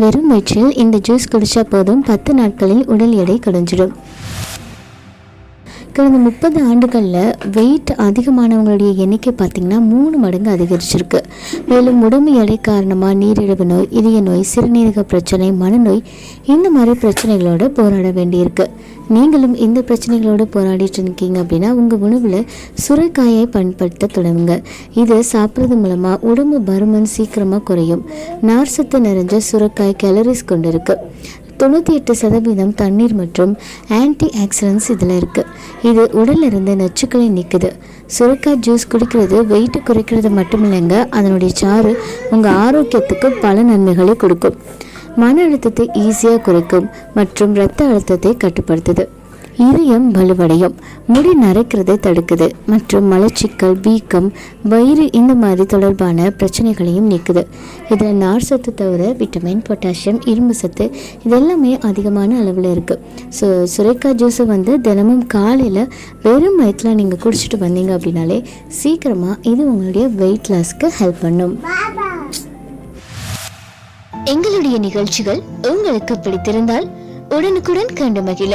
வெறும் வயிற்றில் இந்த ஜூஸ் குடித்தா போதும். பத்து நாட்களில் உடல் எடை குறைஞ்சிடும். கடந்த முப்பது ஆண்டுகளில் வெயிட் அதிகமானவங்களுடைய எண்ணிக்கை பார்த்திங்கன்னா மூணு மடங்கு அதிகரிச்சிருக்கு. மேலும் உடம்பு எடை காரணமாக நீரிழிவு நோய் இதய நோய் சிறுநீரக பிரச்சனை மனநோய் இந்த மாதிரி பிரச்சனைகளோடு போராட வேண்டியிருக்கு. நீங்களும் இந்த பிரச்சனைகளோடு போராடிட்டு இருக்கீங்க அப்படின்னா உங்கள் உணவில் சுரைக்காயை பயன்படுத்த தொடங்குங்க. இது சாப்பிட்றது மூலமாக உடம்பு பருமன் சீக்கிரமாக குறையும். நார்சத்து நிறைஞ்ச சுரைக்காய் கேலரிஸ் கொண்டு இருக்குது தொண்ணூற்றி எட்டு சதவீதம் தண்ணீர் மற்றும் ஆன்டி ஆக்சிடென்ட்ஸ் இதில் இருக்குது இது உடலில் இருந்து நச்சுக்களை நீக்குது. சுரக்காய் ஜூஸ் குடிக்கிறது வெயிட் குறைக்கிறது மட்டும் இல்லைங்க அதனுடைய சாறு உங்கள் ஆரோக்கியத்துக்கு பல நன்மைகளை கொடுக்கும். மன அழுத்தத்தை ஈஸியாக குறைக்கும் மற்றும் இரத்த அழுத்தத்தை கட்டுப்படுத்துது. இதயம் வலுவடையும். முடி நரைக்கிறதை தடுக்குது மற்றும் மலச்சிக்கல் வீக்கம் வயிறு இந்த மாதிரி தொடர்பான பிரச்சனைகளையும் நீக்குது. இதில் நார் சத்து தவிர விட்டமின் பொட்டாசியம் இரும்பு சத்து இதெல்லாமே அதிகமான அளவில் இருக்குது ஸோ சுரைக்காய் ஜூஸை வந்து தினமும் காலையில் வெறும் வயிற்றில் நீங்கள் குடிச்சிட்டு வந்தீங்க அப்படின்னாலே சீக்கிரமாக இது உங்களுடைய வெயிட் லாஸ்க்கு ஹெல்ப் பண்ணும். எங்களுடைய நிகழ்ச்சிகள் உங்களுக்கு பிடித்திருந்தால் உடனுக்குடன் கண்டு மகிழ.